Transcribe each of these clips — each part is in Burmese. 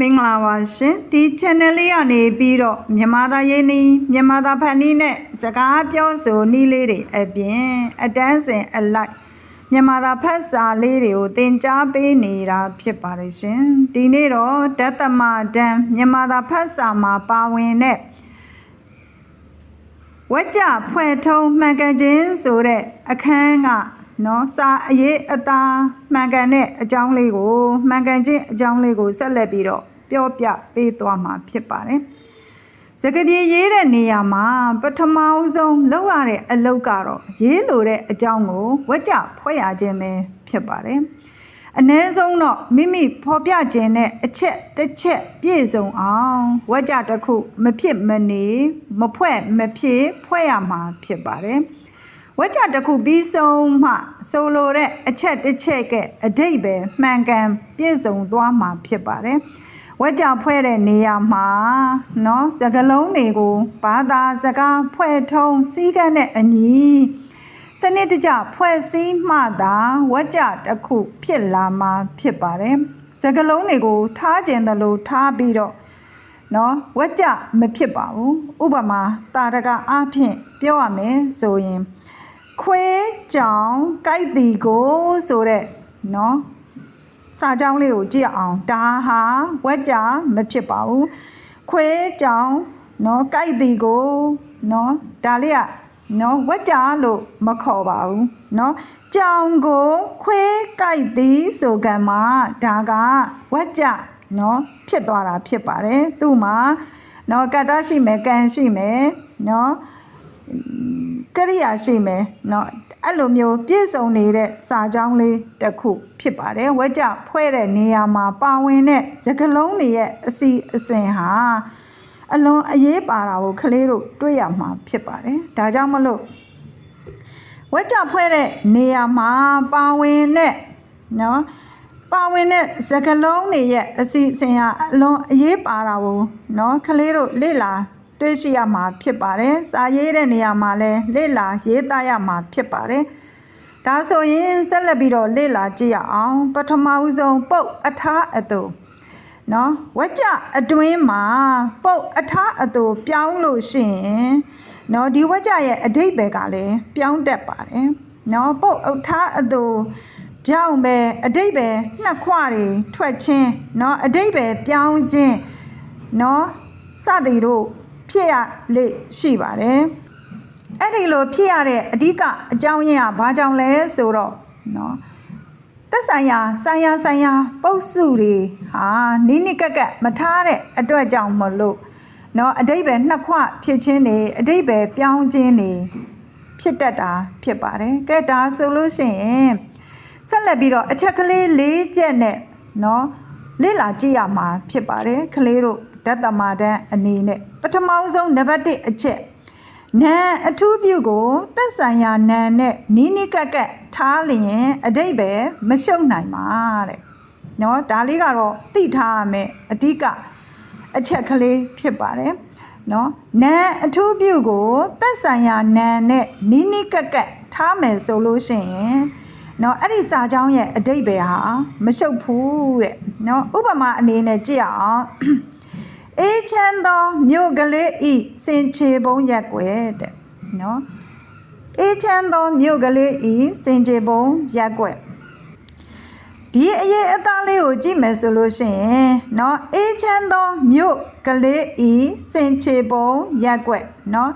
မင်္ဂလာပါရှင်ဒီ channel လေးကနေပြီးတော့မြန်မာသားရေးနီးမြန်မာသားဖန်နီးနဲ့စကားပြောဆိုနီးလေးတွေအပြင်အတန်းစင်အလိုက်မြန်မာသားဖတ်စာလေးတွေကိုသင်ကြားပေးနေတာဖြစ်ပါတယ်ရှင်ဒီနေ့တော့ဓတ္တမတန်းမြန်မာသားဖတ်စာမှာပါဝင်တဲ့ဝကြဖွဲ့ထုံးမှန်ကန်ခြင်းဆိုတဲ့အခန်းက နော်စာအရေးအသားမှန်ကန်တဲ့အကြောင်းလေးကိုမှန်ကန်ခြင်းအကြောင်းလေးကိုဆက်လက်ပြီးတော့ပြောပြပေးသွားမှာဖြစ်ပါတယ်။စကပြေရေးတဲ့နေရာမှာပထမအဆုံးလောက်ရတဲ့အလုပ်ကတော့ရေးလိုတဲ့အကြောင်းကိုဝကြဖွဲ့ရခြင်းပဲဖြစ်ပါတယ်။အ ਨੇ ဆုံးတော့မိမိဖော်ပြခြင်းနဲ့အချက်တစ်ချက်ပြည့်စုံအောင်ဝကြတစ်ခု မဖြစ်မနေမဖွဲ့မဖြစ်ဖွဲ့ရမှာဖြစ်ပါတယ်။ ဝကြတစ်ခုပြီးဆုံးမှဆိုလိုတဲ့အချက်တစ်ချက်ကအတိတ်ပဲမှန်ကန်ပြည့်စုံသွားမှာဖြစ်ပါတယ်။ဝကြဖွဲ့တဲ့နေရာမှာเนาะစကလုံးတွေကိုဘာသာစကားဖွဲ့ထုံးစည်းကမ်းနဲ့အညီစနစ်တကျဖွဲ့စည်းမှသာဝကြတစ်ခုဖြစ်လာမှာဖြစ်ပါတယ်။စကလုံးတွေကိုထားကျင်တယ်လို့ထားပြီးတော့ နော်ဝက်ကြမဖြစ်ပါဘူးဥပမာတာရကအားဖြင့်ပြောရမယ်ဆိုရင် ခွေးကြောင်ကြိုက်တီကိုဆိုတဲ့နော်စာကြောင်းလေးကိုကြည့်အောင်ဒါဟာဝက်ကြမဖြစ်ပါဘူးခွေးကြောင်နော်ကြိုက်တီကိုနော်ဒါလေးကနော်ဝက်ကြလို့မခေါ်ပါဘူးနော်ကြောင်ကိုခွေးကြိုက်တီဆိုကံမှာဒါကဝက်ကြနော်ဖြစ်သွားတာဖြစ်ပါတယ်သူ့မှာနော်ကတ္တရှိမယ်ကံရှိမယ်နော် ကရိယာရှိမယ်နော်အဲ့လိုမျိုးပြည့်စုံနေတဲ့စာကြောင်းလေးတစ်ခုဖြစ်ပါတယ်ဝက်ကြဖွဲ့တဲ့နေရာမှာပါဝင်တဲ့စကလုံးတွေရဲ့အစီအစဉ်ဟာအလွန်အရေးပါတာကိုကလေးတို့တွေ့ရမှာဖြစ်ပါတယ်ဒါကြောင့်မလို့ဝက်ကြဖွဲ့တဲ့နေရာမှာပါဝင်တဲ့နော်ပါဝင်တဲ့စကလုံးတွေရဲ့အစီအစဉ်ဟာအလွန်အရေးပါတာကိုနော်ကလေးတို့လေ့လာ တွေ့ရှိရမှာဖြစ်ပါတယ်။စာရေးတဲ့နေရာမှာလည်းလေ့လာရေးသားရမှာဖြစ်ပါတယ်။ဒါဆိုရင်ဆက်လက်ပြီးတော့လေ့လာကြည့်ရအောင်ပထမဦးဆုံးပုတ်အထားအတူနော်ဝက်ကြအတွင်းမှာပုတ်အထားအတူပြောင်းလို့ရှိရင်နော်ဒီဝက်ကြရဲ့အဓိပ္ပာယ်ကလည်းပြောင်းတတ်ပါတယ်။နော်ပုတ်အထားအတူကြောင့်ပဲအတိတ်ပဲနှစ်ခွတွေထွက်ချင်းเนาะအတိတ်ပဲပြောင်းခြင်းเนาะစသည်တို့ ဖြစ်ရလေရှိပါတယ်အဲ့ဒီလိုဖြစ်ရတဲ့အဓိကအကြောင်းရင်းကဘာကြောင့်လဲဆိုတော့เนาะသက်ဆိုင်ရာဆိုင်ရာဆိုင်ရာပုတ်စုတွေဟာနိနိကက်ကက်မထားတဲ့အတွက်ကြောင့်မလို့เนาะအတိတ်ပဲနှစ်ခွဖြစ်ခြင်းနေအတိတ်ပဲပြောင်းခြင်းနေဖြစ်တတ်တာဖြစ်ပါတယ်ကဲဒါဆိုလို့ရှိရင်ဆက်လက်ပြီးတော့အချက်ကလေး၄ချက်နဲ့เนาะလေ့လာကြည့်ရမှာဖြစ်ပါတယ်ကလေးတို့ ဓာတ်တမာဒန်အနေနဲ့ပထမဆုံးနံပါတ်1အချက်နံအထူးပြုကိုသက်ဆိုင်ရာနံနဲ့နီးနီးကပ်ကပ်ထားလျင်အတိတ်ပဲမရှုံနိုင်ပါတဲ့။နော်ဒါလေးကတော့သိထားရမယ်အဓိကအချက်ကလေးဖြစ်ပါတယ်။နော်နံအထူးပြုကိုသက်ဆိုင်ရာနံနဲ့နီးနီးကပ်ကပ်ထားမယ်ဆိုလို့ရှိရင်နော်အဲ့ဒီစာကြောင်းရဲ့အတိတ်ပဲဟာမရှုပ်ဘူးတဲ့။နော်ဥပမာအနေနဲ့ကြည့်အောင်။ အေးချမ်းသောမြို့ကလေးဤစင်ချေပုံရက်ွယ်တဲ့နော်အေးချမ်းသောမြို့ကလေးဤစင်ချေပုံရက်ွယ်ဒီအရေးအသားလေးကိုကြည့်မယ်ဆိုလို့ရှိရင်เนาะအေးချမ်းသောမြို့ကလေးဤစင်ချေပုံရက်ွက်เนาะ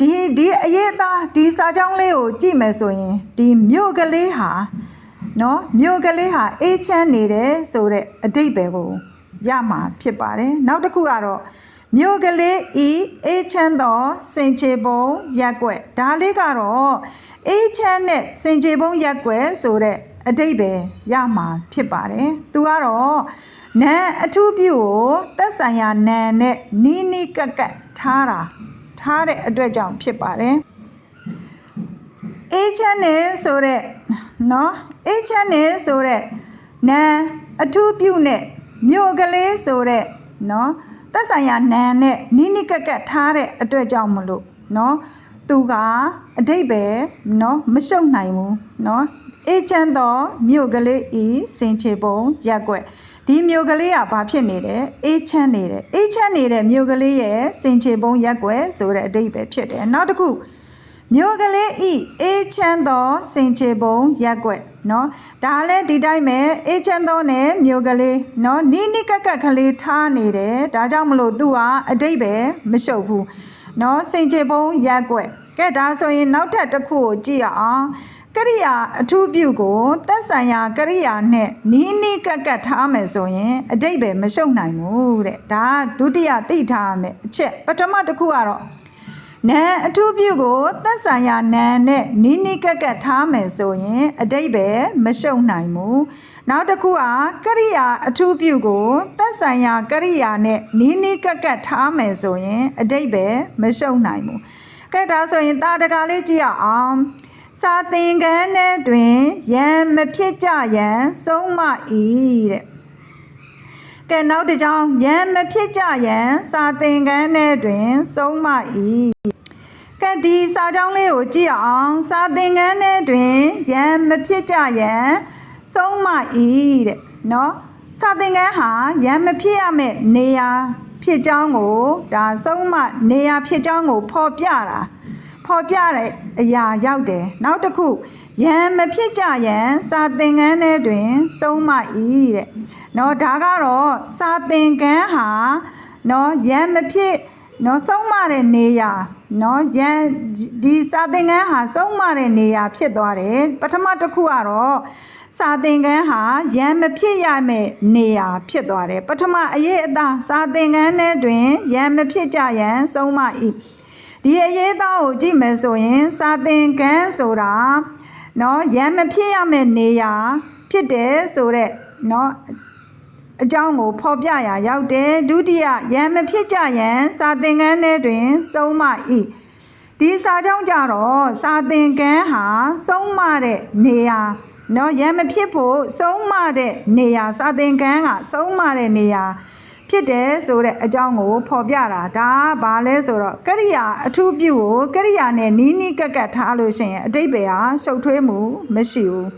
ဒီဒီအရေးအသားဒီစာကြောင်းလေးကိုကြည့်မယ်ဆိုရင်ဒီမြို့ကလေးဟာเนาะမြို့ကလေးဟာအေးချမ်းနေတယ်ဆိုတဲ့အတိတ်ပဲကို ရမှာဖြစ်ပါတယ်နောက်တစ်ခုကတော့မြို့ကလေးဤအေးချမ်းသောစင်ချေပုံရက်ွက်ဒါလေးကတော့အေးချမ်းတဲ့စင်ချေပုံရက်ွက်ဆိုတဲ့အတိတ်ပဲရမှာဖြစ်ပါတယ်သူကတော့နာအထူးပြုကိုသက်ဆိုင်ရာနာနဲ့နီးနီးကက်ကက်ထားတာထားတဲ့အတွက်ကြောင့်ဖြစ်ပါတယ်အေးချမ်းနေဆိုတဲ့နော်အေးချမ်းနေဆိုတဲ့နာအထူးပြုနဲ့ မြို့ကလေးဆိုတဲ့နော်သက်ဆိုင်ရာနာနဲ့နီးနီးကက်ကက်ထားတဲ့အတွက်ကြောင့်မလို့နော်သူကအတိတ်ပဲနော်မရှုပ်နိုင်ဘူးနော်အေးချမ်းသောမြို့ကလေးဤစင်ချေပုံရက်ွက်ဒီမြို့ကလေးကဘာဖြစ်နေတယ်အေးချမ်းနေတယ်အေးချမ်းနေတဲ့မြို့ကလေးရဲ့စင်ချေပုံရက်ွယ်ဆိုတဲ့အတိတ်ပဲဖြစ်တယ်နောက်တစ်ခုမြို့ကလေးဤအေးချမ်းသောစင်ချေပုံရက်ွက် နော်ဒါလည်းဒီတိုင်းပဲအေးချမ်းသောနဲ့မြို့ကလေးနော်နိနိကက်ကက်ကလေးထားနေတယ်ဒါကြောင့်မလို့သူကအတိတ်ပဲမရှုပ်ဘူးနော်စိန်ချေပုံးရက်ွက်ကဲဒါဆိုရင်နောက်ထပ်တစ်ခုကိုကြည့်ရအောင်ကရိယာအထူးပြုကိုသက်ဆိုင်ရာကရိယာနဲ့နီးနီးကပ်ကပ်ထားမယ်ဆိုရင်အတိတ်ပဲမရှုပ်နိုင်ဘူးတဲ့ဒါဒုတိယသိထားမယ်အချက်ပထမတစ်ခုကတော့ နာအထူးပြုကိုသက်ဆိုင်ရာနာနဲ့နီးနီးကက်ကက်ထားမယ်ဆိုရင်အတိတ်ပဲမရှုပ်နိုင်ဘူးနောက်တစ်ခုကကရိယာအထူးပြုကိုသက်ဆိုင်ရာကရိယာနဲ့နီးနီးကက်ကက်ထားမယ်ဆိုရင်အတိတ်ပဲမရှုပ်နိုင်ဘူးကဲဒါဆိုရင်တာတကာလေးကြည့်ရအောင်စာသင်ခန်းထဲတွင်ရန်မဖြစ်ကြရန်ဆုံးမ၏တဲ့ကဲနောက်တစ်ကြောင်းရန်မဖြစ်ကြရန်စာသင်ခန်းထဲတွင်ဆုံးမ၏ ကဲဒီစာကြောင်းလေးကိုကြည့်အောင်စာသင်ခန်းထဲတွင်ရန်မဖြစ်ကြရန်ဆုံးမ၏တဲ့နော်စာသင်ခန်းဟာရန်မဖြစ်ရမယ့်နေရာဖြစ်ကြောင်းကိုဒါဆုံးမနေရာဖြစ်ကြောင်းကိုဖော်ပြတာဖော်ပြတဲ့အရာရောက်တယ်နောက်တစ်ခုရန်မဖြစ်ကြရန်စာသင်ခန်းထဲတွင်ဆုံးမ၏တဲ့နော်ဒါကတော့စာသင်ခန်းဟာနော်ရန်မဖြစ် နော်ဆုံးမတဲ့နေရာနော်ရန်ဒီစာသင်ခန်းဟာဆုံးမတဲ့နေရာဖြစ်သွားတယ်ပထမတစ်ခုကတော့စာသင်ခန်းဟာရန်မဖြစ်ရမယ့်နေရာဖြစ်သွားတယ်ပထမအရေးအသားစာသင်ခန်းထဲတွင်ရန်မဖြစ်ကြရန်ဆုံးမ၏ဒီအရေးအသားကိုကြည့်မယ်ဆိုရင် စာသင်ခန်းဆိုတာနော်ရန်မဖြစ်ရမယ့်နေရာဖြစ်တယ်ဆိုတော့နော် အကြောင်းကိုဖော်ပြရာရောက်တယ်ဒုတိယရံမဖြစ်ကြရန်စာသင်ခန်းထဲတွင်ဆုံးမ၏ဒီစာကြောင်းကြတော့စာသင်ခန်းဟာဆုံးမတဲ့နေရာเนาะရံမဖြစ်ဖို့ဆုံးမတဲ့နေရာစာသင်ခန်းကဆုံးမတဲ့နေရာ ဖြစ်တယ်ဆိုတဲ့အကြောင်းကိုဖော်ပြတာဒါကဘာလဲဆိုတော့ကရိယာအထူးပြုကိုကရိယာနဲ့နီးနီးကပ်ကပ်ထားလို့ရှိရင်အတိတ်ပဲဟာရှုပ်ထွေးမှုမရှိဘူး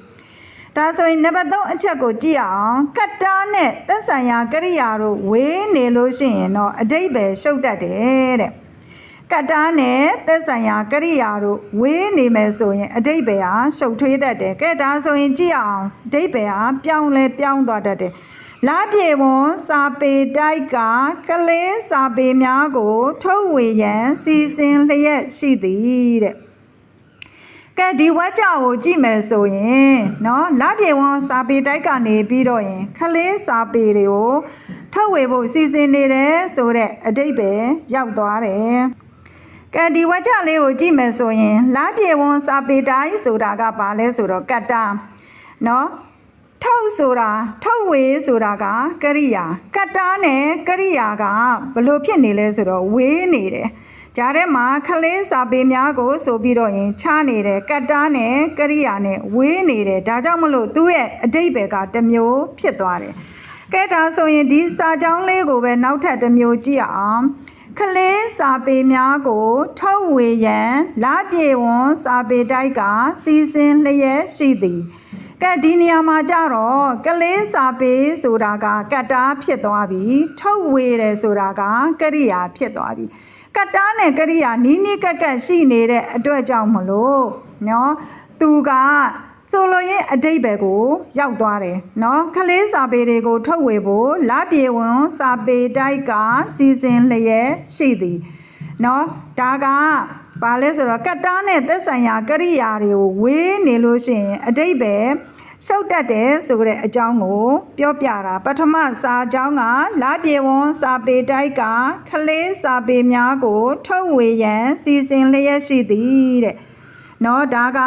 ဒါဆိုရင်နံပါတ်3အချက်ကိုကြည့်အောင်ကတ္တာနဲ့သက်ဆိုင်ရာကရိယာတို့ဝေးနေလို့ရှိရင်တော့အတိတ်ပဲရှုပ်တတ်တယ်တဲ့ကတ္တာနဲ့သက်ဆိုင်ရာကရိယာတို့ဝေးနေမယ်ဆိုရင်အတိတ်ပဲဟာရှုပ်ထွေးတတ်တယ်ကဲဒါဆိုရင်ကြည့်အောင်အတိတ်ပဲဟာပြောင်းလဲပြောင်းသွားတတ်တယ်လာပြေဝန်စာပေတိုက်ကကလေးစာပေများကို ထုတ်ဝေရန်စီစဉ်လျက်ရှိသည်တဲ့ ကဲဒီဝက်ကြော်ကိုကြည့်မယ်ဆိုရင်နော်လပြေဝန်းစာပေတိုက်ကနေပြီးတော့ရင်ခလေးစာပေတွေကိုထုတ်ဝေဖို့စီစဉ်နေတယ်ဆိုတဲ့အတိတ်ပဲရောက်သွားတယ်ကဲဒီဝက်ကြော်လေးကိုကြည့်မယ်ဆိုရင်လပြေဝန်းစာပေတိုင်းဆိုတာကဘာလဲဆိုတော့ကတ္တာနော်ထုတ်ဆိုတာထုတ်ဝေဆိုတာကကရိယာကတ္တာနဲ့ကရိယာကဘလို့ဖြစ်နေလဲဆိုတော့ဝေးနေတယ်။ ကြားထဲမှာခလေးစာပေများကိုဆိုပြီးတော့ရင်ချနေတယ်ကတ္တာနဲ့ကရိယာနဲ့ဝေးနေတယ်ဒါကြောင့်မလို့သူ့ရဲ့အတိတ်ပဲကတစ်မျိုးဖြစ်သွားတယ်ကဲဒါဆိုရင်ဒီစာကြောင်းလေးကိုပဲနောက်ထပ်တစ်မျိုးကြည့်အောင်ခလေးစာပေများကိုထုတ်ဝေရန်လာပြေဝန်စာပေတိုက်ကစီစဉ်လျက်ရှိသည်ကဲဒီနေရာမှာကြတော့ကလေးစာပေဆိုတာကကတ္တာဖြစ်သွားပြီထုတ်ဝေတယ်ဆိုတာကကရိယာဖြစ်သွားပြီ ကတ္တာနဲ့ကရိယာနီးနီးကပ်ကပ်ရှိနေတဲ့အတွက်ကြောင့်မလို့နော်သူကဆိုလိုရင်အတိတ်ပဲကို ရောက်သွားတယ်နော်ခလေးစာပေတွေကို ထုတ်ဝေဖို့လပြေဝန်စာပေတိုက်ကစီစဉ်လျက်ရှိသည်နော်ဒါကဘာလဲဆိုတော့ကတ္တာနဲ့သက်ဆိုင်ရာကရိယာတွေကိုဝေးနေလို့ရှိရင်အတိတ်ပဲ ရှုပ်တတ်တယ်ဆိုတဲ့အကြောင်းကို ပြောပြတာပထမစာကြောင်းကလာပြေဝန်စာပေတိုက်ကခလေးစာပေများကို ထုတ်ဝေရန် စီစဉ်လျက်ရှိသည်တဲ့နော်ဒါက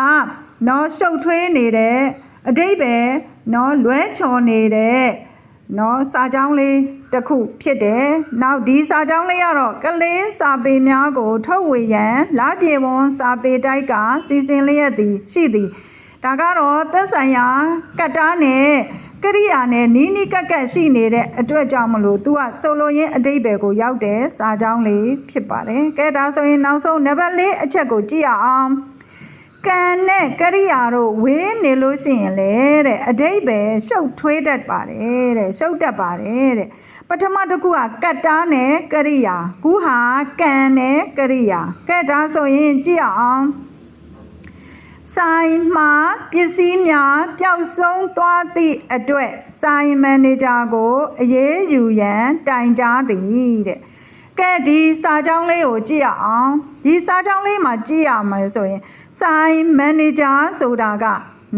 နော်ရှုပ်ထွေးနေတဲ့အတိတ်ပဲနော်လွဲချော်နေတဲ့နော်စာကြောင်းလေးတစ်ခုဖြစ်တယ်။နောက်ဒီစာကြောင်းလေးကတော့ကလေးစာပေများကို ထုတ်ဝေရန်လာပြေဝန်စာပေတိုက်ကစီစဉ်လျက်သည်ရှိသည်။ ဒါကတော့သက်ဆိုင်ရာကတ္တာနဲ့ကရိယာနဲ့နီးနီးကပ်ကပ်ရှိနေတဲ့အတွက်ကြောင့်မလို့ तू ကဆိုလိုရင်းအတိတ်ပဲကိုရောက်တဲ့စာကြောင်းလေးဖြစ်ပါတယ်။ကဲဒါဆိုရင်နောက်ဆုံးနံပါတ်၄အချက်ကိုကြည့်ရအောင်။ကံနဲ့ကရိယာတို့ဝေးနေလို့ရှိရင်လေတဲ့အတိတ်ပဲရှုပ်ထွေးတတ်ပါတယ်တဲ့ရှုပ်တတ်ပါတယ်တဲ့ပထမတစ်ခုကကတ္တာနဲ့ကရိယာခုဟာကံနဲ့ကရိယာကဲဒါဆိုရင်ကြည့်အောင် ဆိုင်မှာပစ္စည်းများပျောက်ဆုံးသွားသည့်အတွက်ဆိုင်မန်နေဂျာကိုအရေးယူရန်တိုင်ကြားသည်တဲ့ကဲဒီစာကြောင်းလေးကိုကြည့်ရအောင်ဒီစာကြောင်းလေးမှာကြည့်ရမယ်ဆိုရင်ဆိုင်မန်နေဂျာဆိုတာက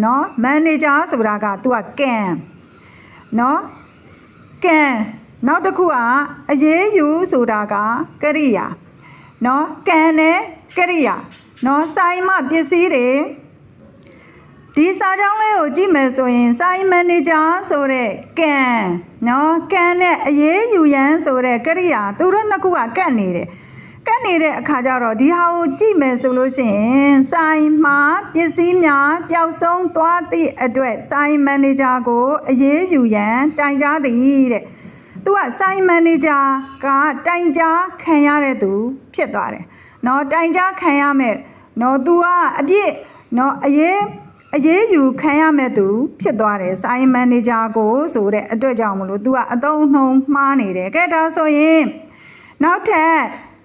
နော်မန်နေဂျာဆိုတာက तू ကကန်နော်ကန်နောက်တစ်ခုကအရေးယူဆိုတာကကရိယာနော်ကန်နဲ့ကရိယာ နော်ဆိုင်မပစ္စည်းတွေဒီစာကြောင်းလေးကိုကြည့်မယ်ဆိုရင်စာရေးမန်နေဂျာဆိုတဲ့ကန်နော်ကန်နဲ့အရေးယူရန်ဆိုတဲ့ကရိယာသူတို့နှစ်ခုကကတ်နေတယ်ကတ်နေတဲ့အခါကျတော့ဒီဟာကိုကြည့်မယ်ဆိုလို့ရှိရင်စာရေးမှာပစ္စည်းများပျောက်ဆုံးသွားသည့်အတွက်စာရေးမန်နေဂျာကိုအရေးယူရန်တိုင်ကြားသည်တဲ့သူကစာရေးမန်နေဂျာကတိုင်ကြားခံရတဲ့သူဖြစ်သွားတယ် နော်တိုင်ကြားခံရမယ်နော်သူကအပြစ်နော်အရေးအရေးယူခံရမဲ့သူဖြစ်သွားတယ်ဆိုင်မန်နေဂျာကိုဆိုတဲ့အတွက်ကြောင့်မလို့ तू ကအတုံးနှုံမှားနေတယ်ကဲဒါဆိုရင်နောက်ထပ်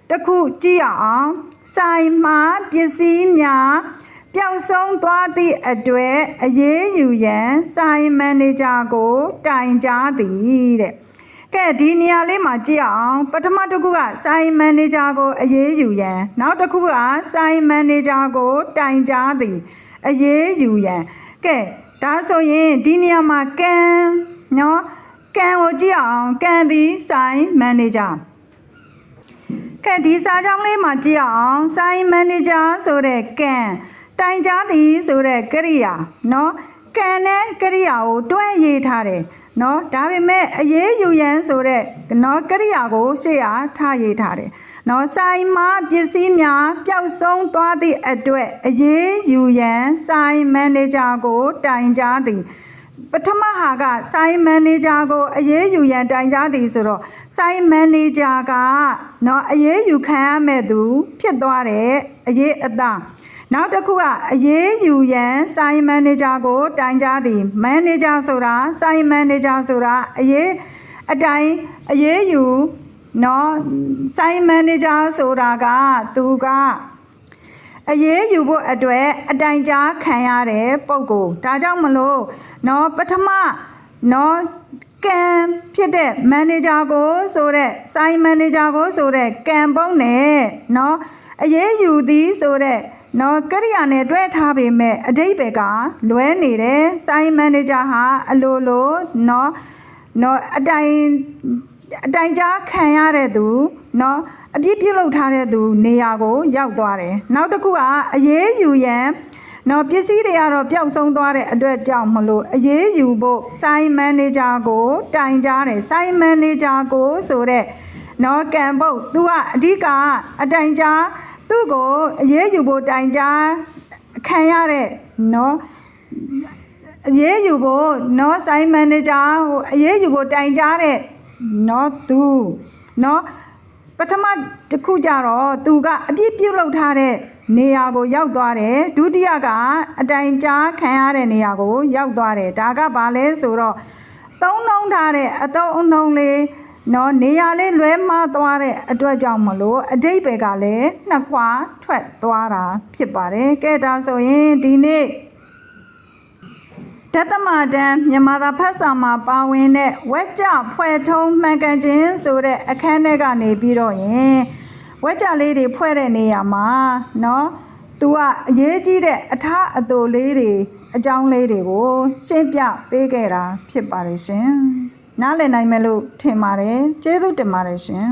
တစ်ခုကြည့်ရအောင်ဆိုင်မှာပစ္စည်းများပျောက်ဆုံးသွားသည့်အတွက်အရေးယူရန်ဆိုင်မန်နေဂျာကိုတိုင်ကြားသည်တဲ့ ကဲဒီနေရာလေးမှာကြည့်အောင်ပထမတစ်ခုကဆိုင်မန်နေဂျာကိုအရေးယူရန်နောက်တစ်ခုကဆိုင်မန်နေဂျာကိုတိုင်ကြားသည်အရေးယူရန်ကဲဒါဆိုရင်ဒီနေရာမှာကန်နော်ကန်ကိုကြည့်အောင်ကန်သည်ဆိုင်မန်နေဂျာကဲဒီစာကြောင်းလေးမှာကြည့်အောင်ဆိုင်မန်နေဂျာဆိုတဲ့ကန်တိုင်ကြားသည်ဆိုတဲ့ကရိယာနော်ကန်နဲ့ကရိယာကိုတွဲရေးထားတယ် နော်ဒါပေမဲ့အရေးယူရန်ဆိုတဲ့နော်ကရိယာကိုရှေ့အားထားရေးထားတယ်နော်ဆိုင်မှာပစ္စည်းများပျောက်ဆုံးသွားသည့်အတွက်အရေးယူရန်ဆိုင်မန်နေဂျာကို တိုင်ကြားသည်ပထမဟာကဆိုင်မန်နေဂျာကိုအရေးယူရန်တိုင်ကြားသည်ဆိုတော့ဆိုင်မန်နေဂျာကနော်အရေးယူခံရမဲ့သူ ဖြစ်သွားတဲ့အရေးအသား နောက်တစ်ခုကအရေးယူရန်ဆိုင်မန်နေဂျာကိုတိုင်ကြားသည်မန်နေဂျာဆိုတာဆိုင်မန်နေဂျာဆိုတာအရေးအတိုင်းအရေးယူနော်ဆိုင်မန်နေဂျာဆိုတာကသူကအရေးယူဖို့အတွက်အတိုင်ကြားခံရတဲ့ပုံကိုဒါကြောင့်မလို့နော်ပထမနော်ကံဖြစ်တဲ့မန်နေဂျာကိုဆိုတဲ့ဆိုင်မန်နေဂျာကိုဆိုတဲ့ကံပုံးနဲ့နော်အရေးယူသည်ဆိုတဲ့ နော်ကရိယာနဲ့တွဲထားပေမဲ့အတိတ်ပဲကလွဲနေတယ်ဆိုင်မန်နေဂျာဟာအလိုလိုနော်နော်အတိုင်အတိုင်ကြားခံရတဲ့သူနော်အပြစ်ပြုလုပ်ထားတဲ့သူနေရာကိုရောက်သွားတယ်နောက်တစ်ခုကအရေးယူရန်နော်ပစ္စည်းတွေကတော့ပျောက်ဆုံးသွားတဲ့အတွက်ကြောင့်မလို့အရေးယူဖို့ဆိုင်မန်နေဂျာကိုတိုင်ကြားတယ်ဆိုင်မန်နေဂျာကိုဆိုတဲ့နော်ကံပုတ်သူကအဓိကအတိုင်ကြား သူ့ကိုအရေးယူဖို့တိုင်ကြားခံရတဲ့နော်အရေးယူဖို့နော်ဆိုင်မန်နေဂျာဟိုအရေးယူဖို့တိုင်ကြားတဲ့နော်သူနော်ပထမတစ်ခုကြတော့သူကအပြစ်ပြုတ်လောက်ထားတဲ့နေရာကိုရောက်သွားတယ်ဒုတိယကအတိုင်ကြားခံရတဲ့နေရာကို ရောက်သွားတယ်ဒါကဘာလဲဆိုတော့သုံးနှုံးထားတဲ့အတုံးအနှုံးလေး နော်နေရာလေးလွဲမှားသွားတဲ့အတွက်ကြောင့်မလို့အတိတ်ပဲကလည်းနှစ်ခွာထွက်သွားတာဖြစ်ပါတယ်ကဲဒါဆိုရင်ဒီနေ့တသမတန်မြန်မာသာဖတ်စာမှာပါဝင်တဲ့ဝက်ကြဖွဲ့ထုံးမှန်ကန်ခြင်းဆိုတဲ့အခန်းထဲကနေပြီးတော့ရင်ဝက်ကြလေးတွေဖွဲ့တဲ့နေရာမှာเนาะသူကအရေးကြီးတဲ့အထအတူလေးတွေအကြောင်းလေးတွေကိုရှင်းပြပေးခဲ့တာဖြစ်ပါတယ်ရှင် နားလည်နိုင်မယ်လို့ထင်ပါတယ်ကျေးဇူးတင်ပါတယ်ရှင်